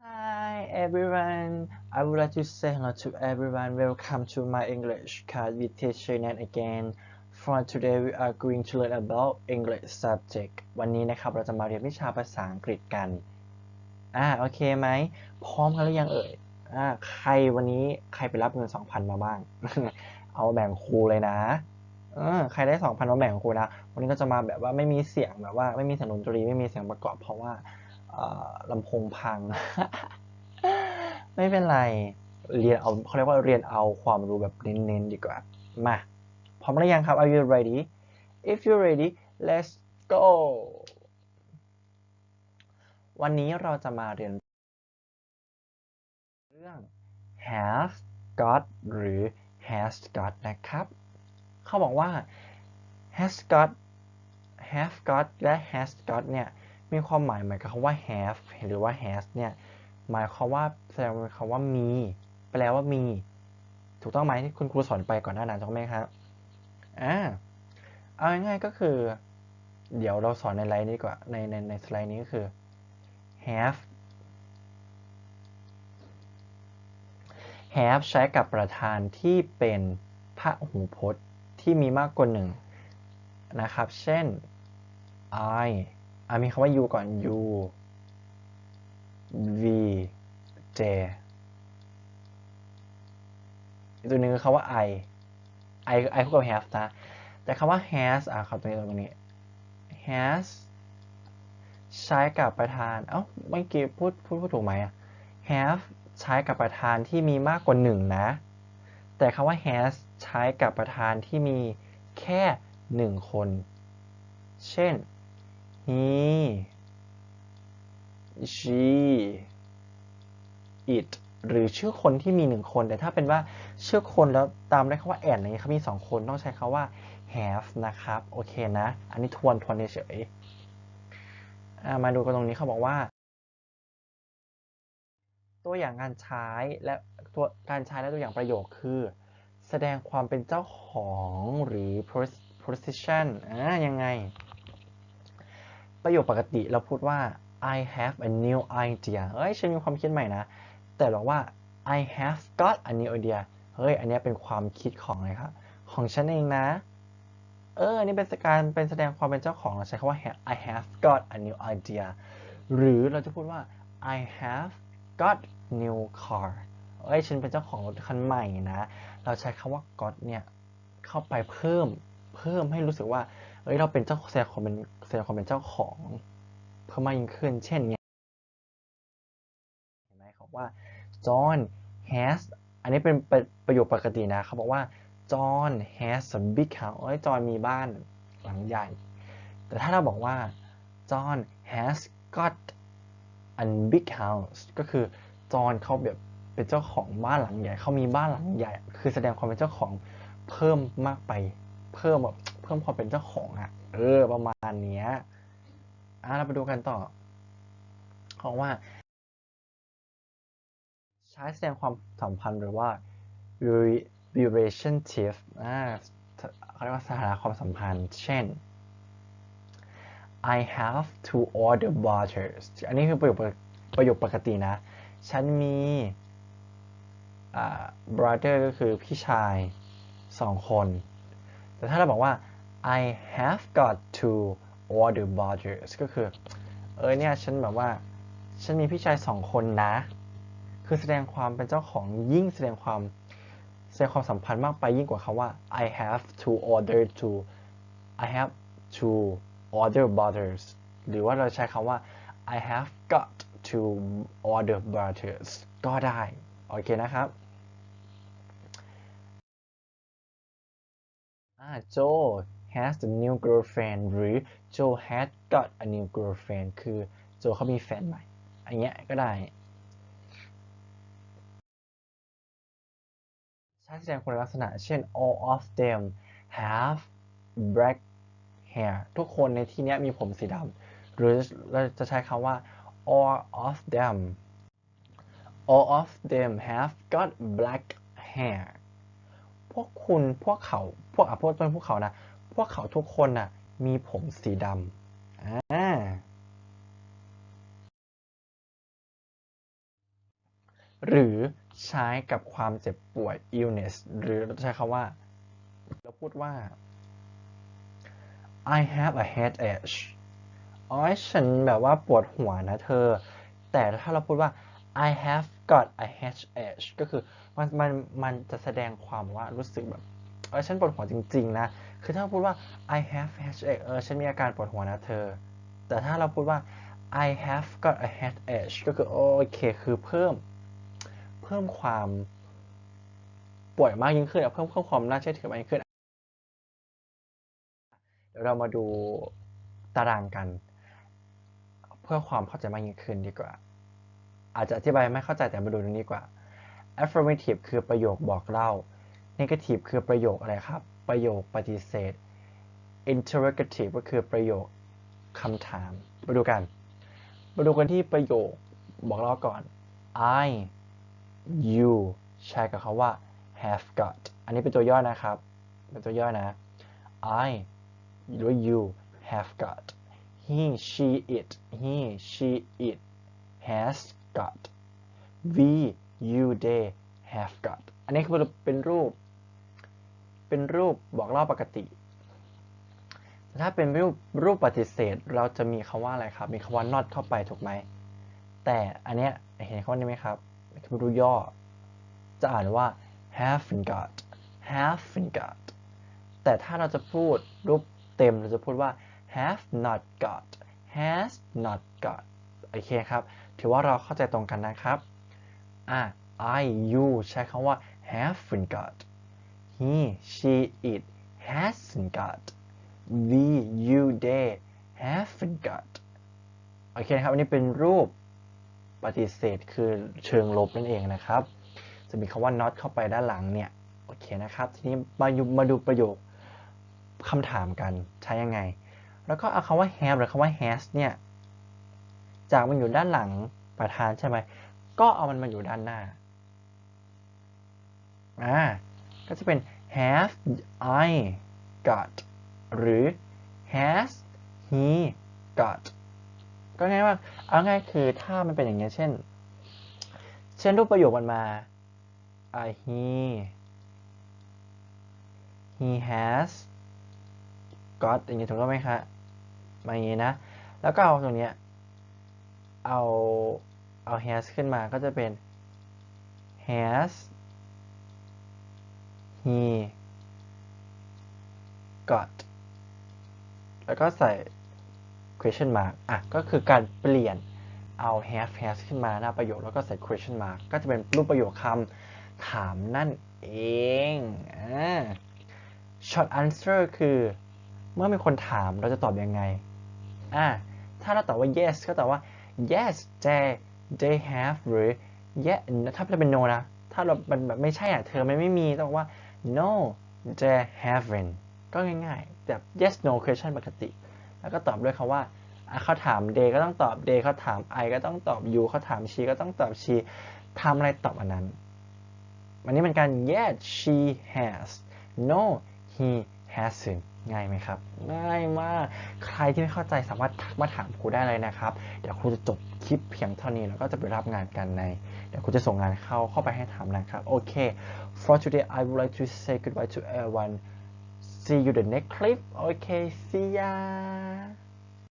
Hi everyone. I would like to say hello to everyone. Welcome to my English class with teacher Nan again. For today we are going to learn about English subject. วันนี้นะครับเราจะมาเรียนวิชาภาษาอังกฤษกัน อ่าโอเคไหม พร้อมกันหรือยังเอ่ย อ่าใครวันนี้ใครไปรับเงิน 2,000 มาบ้าง เอาแบ่งครูเลยนะเออใครได้ 2,000มาแบ่งครูนะ วันนี้ก็จะมาแบบว่าไม่มีเสียงแบบว่าไม่มีเสียงดนตรีไม่มีเสียงประกอบเพราะว่า ลำโพงพัง ไม่เป็นไร เรียนเอาเขาเรียกว่าเรียนเอาความรู้แบบเน้นๆดีกว่า มา พร้อมหรือยังครับ Are you ready If you're ready let's go วันนี้เราจะมาเรียนเรื่อง have got หรือ has got นะครับ เขาบอกว่า has got have got และ has got เนี่ย มีความหมายเหมือนกับคำว่า have หรือว่า has เนี่ยหมายความว่าแสดงเป็นคำว่ามีแปลว่ามี ถูกต้องไหมที่คุณครูสอนไปก่อนหน้านั้นถูกไหมครับอ่าเอาง่ายๆก็คือ เดี๋ยวเราสอนในไลน์นี้กว่าในในในสไลด์นี้ก็คือ have have ใช้กับประธานที่เป็นพระหูพจน์ที่มีมากกว่าหนึ่งนะครับ เช่น I อะมีคำว่า u ก่อน u v j อีกตัวหนึ่งคือคำว่า I I คือ I คู่กับ have นะ แต่คำว่า has อะขอตรงนี้ตรงนี้ has ใช้กับประธาน เอ้าเมื่อกี้พูดพูดพูดถูกไหมอะ have ใช้กับประธานที่มีมากกว่าหนึ่งนะ แต่คำว่า has ใช้กับประธานที่มีแค่หนึ่งคน เช่น he she it หรือชื่อคนที่มีหนึ่งคน แต่ถ้าเป็นว่าชื่อคนแล้วตามด้วยคำว่า and อะไรเงี้ยเขามีสองคนต้องใช้คำว่า have นะครับ โอเคนะ อันนี้ทวนทวนเฉยมาดูกันตรงนี้เขาบอกว่า ตัวอย่างการใช้และตัวการใช้และตัวอย่างประโยคคือ แสดงความเป็นเจ้าของหรือ position อะยังไง ประโยคปกติเราพูดว่า I have a new idea เฮ้ยฉันมีความคิดใหม่นะ แต่บอกว่า I have got a new idea เฮ้ย อันนี้เป็นความคิดของอะไรครับ ของฉันเองนะ เออ อันนี้เป็นการเป็นแสดงความเป็นเจ้าของเราใช้คำว่า I have got a new idea หรือเราจะพูดว่า I have got new car เอ้ย ฉันเป็นเจ้าของรถคันใหม่นะ เราใช้คำว่า got เนี่ย เข้าไปเพิ่ม เพิ่มให้รู้สึกว่า เอ้ยเราเป็นเจ้าแสดงความเป็นแสดงความเป็นเจ้าของ เพิ่มมากยิ่งขึ้น เช่นเนี่ยเห็นไหมเขาว่า John has อันนี้เป็นประประโยคปกตินะเขาบอกว่า John has a big house เอ้ยจอห์นมีบ้านหลังใหญ่ แต่ถ้าเราบอกว่า John has got a big house ก็คือจอห์นเขาแบบเป็นเจ้าของบ้านหลังใหญ่เขามีบ้านหลังใหญ่ คือแสดงความเป็นเจ้าของเพิ่มมากไป เพิ่มแบบ พิ่มความเป็นเจ้าของอะเออ ประมาณเนี้ยอะเราไปดูกันต่อเขาว่า ใช้แสดงความสัมพันธ์หรือว่า relationship อ่าเขาเรียกว่าสถานะความสัมพันธ์ เช่น I have to order waters อันนี้คือประโยคประโยคปกตินะ ฉันมีอ่า brother ก็คือพี่ชายสองคน แต่ถ้าเราบอกว่า I have got to order waters ก็คือ เออเนี่ย ฉันแบบว่า ฉันมีพี่ชายสองคนนะ คือแสดงความเป็นเจ้าของยิ่งแสดงความแสดงความสัมพันธ์มากไปยิ่งกว่าคาว่า I have to order to I have to order butters หรือว่าเราใช้คำว่า I have got to order butters ก็ได้ โอเคนะครับอ่า Joe has a new girlfriend หรือ Joe has got a new girlfriend คือโจเขามีแฟนใหม่อันเงี้ยก็ได้ใช้แสดงคุณลักษณะเช่น all of them have black hair ทุกคนในที่นี้มีผมสีดำหรือเราจะใช้คำว่า all of them all of them have got black hair พวกคุณพวกเขาพวกอะพวกต้นพวกเขานะ วกเขาทุกคนน่ะ มีผมสีดำอ่าหรือใช้กับความเจ็บป่วย illness หรือใช้คำว่าเราพูดว่า I have a headache อ๋อฉันแบบว่าปวดหัวนะเธอ แต่ถ้าเราพูดว่า I have got a headache ก็คือมันมันมันจะแสดงความว่ารู้สึกแบบ เออฉันปวดหัวจริง ๆ นะ คือถ้าพูดว่า I have headache เออฉันมีอาการปวดหัวนะเธอ แต่ถ้าเราพูดว่า I have got a headache ก็คือโอเคคือเพิ่ม เพิ่มความป่วยมากยิ่งขึ้นเพิ่มเพิ่มความน่าเชื่อถือมากยิ่งขึ้นเดี๋ยวเรามาดูตารางกัน เพื่อความเข้าใจมากยิ่งขึ้นดีกว่า อาจจะอธิบายไม่เข้าใจแต่มาดูตรงนี้ดีกว่า affirmative คือประโยคบอกเล่า negative คือประโยคอะไรครับ ประโยคปฏิเสธ interrogative ก็คือประโยคคำถาม มาดูกัน มาดูกันที่ประโยคบอกเล่าก่อน I you ใช้กับคาว่า have got อันนี้เป็นตัวย่อนะครับ เป็นตัวย่อนะ I หรือ you have got he she it he she it has got we you they have got อันนี้คือเป็นรูป เป็นรูปบอกเล่าปกติ ถ้าเป็นรูปรูปปฏิเสธ เราจะมีคำว่าอะไรครับ มีคำว่า not เข้าไปถูกไหม แต่อันเนี้ยเห็นคำนี้ไหมครับคือรูย่อ จะอ่านว่า haven't got haven't got แต่ถ้าเราจะพูดรูปเต็มเราจะพูดว่า have not got has not got โอเคครับ ถือว่าเราเข้าใจตรงกันนะครับอะ I you ใช้คำว่า haven't got he she it hasn't got we you they haven't got โอเคนครับ อันนี้เป็นรูปปฏิเสธคือเชิงลบนั่นเองนะครับ จะมีคำว่า not เข้าไปด้านหลังเนี่ย โอเคนะครับ ทีนี้มามาดูประโยคคำถามกันใช้ยังไง แล้วก็เอาคำว่า have หรือคำว่า has เนี่ย จากมันอยู่ด้านหลังประธานใช่ไหม ก็เอามันมาอยู่ด้านหน้า อ่า ก็จะเป็น have I got หรือ has he got ก็ง่ายว่าเอาง่ายคือถ้ามันเป็นอย่างเงี้ยเช่น เช่นรูปประโยคมันมา I he he has got อย่างนี้ยถูกต้องไหมคะมาอย่างนี้นะ แล้วก็เอาตรงเนี้ยเอาเอา has ขึ้นมาก็จะเป็น has he got แล้วก็ใส่ question mark อะ ก็คือการเปลี่ยนเอา have has ขึ้นมาหน้าประโยคแล้วก็ใส่ question mark ก็จะเป็นรูปประโยคคำถามนั่นเอง อ่า short answer คือ เมื่อมีคนถามเราจะตอบยังไง อ่า ถ้าเราตอบว่า yes ก็ตอบว่า yes they they have หรือ yes ถ้าเป็น no นะ ถ้าเรามันแบบไม่ใช่อะ เธอมันไม่มีต้องว่า no they haven't ก็ง่ายๆ แบบ yes no question ปกติ แล้วก็ตอบด้วยคำว่าเขาถาม they ก็ต้องตอบ they เขาถาม I ก็ต้องตอบ you เขาถาม she ก็ต้องตอบ she ทำอะไรตอบอันนั้น อันนี้เป็นการ yes she has no he hasn't ง่ายไหมครับ ง่ายมาก ใครที่ไม่เข้าใจสามารถทักมาถามครูได้เลยนะครับ เดี๋ยวครูจะจบคลิปเพียงเท่านี้แล้วก็จะไปรับงานกันใน เดี๋ยวครูจะส่งงานเข้าเข้าไปให้ทำนะครับ โอเค for today I would like to say goodbye to everyone see you the next clip okay see ya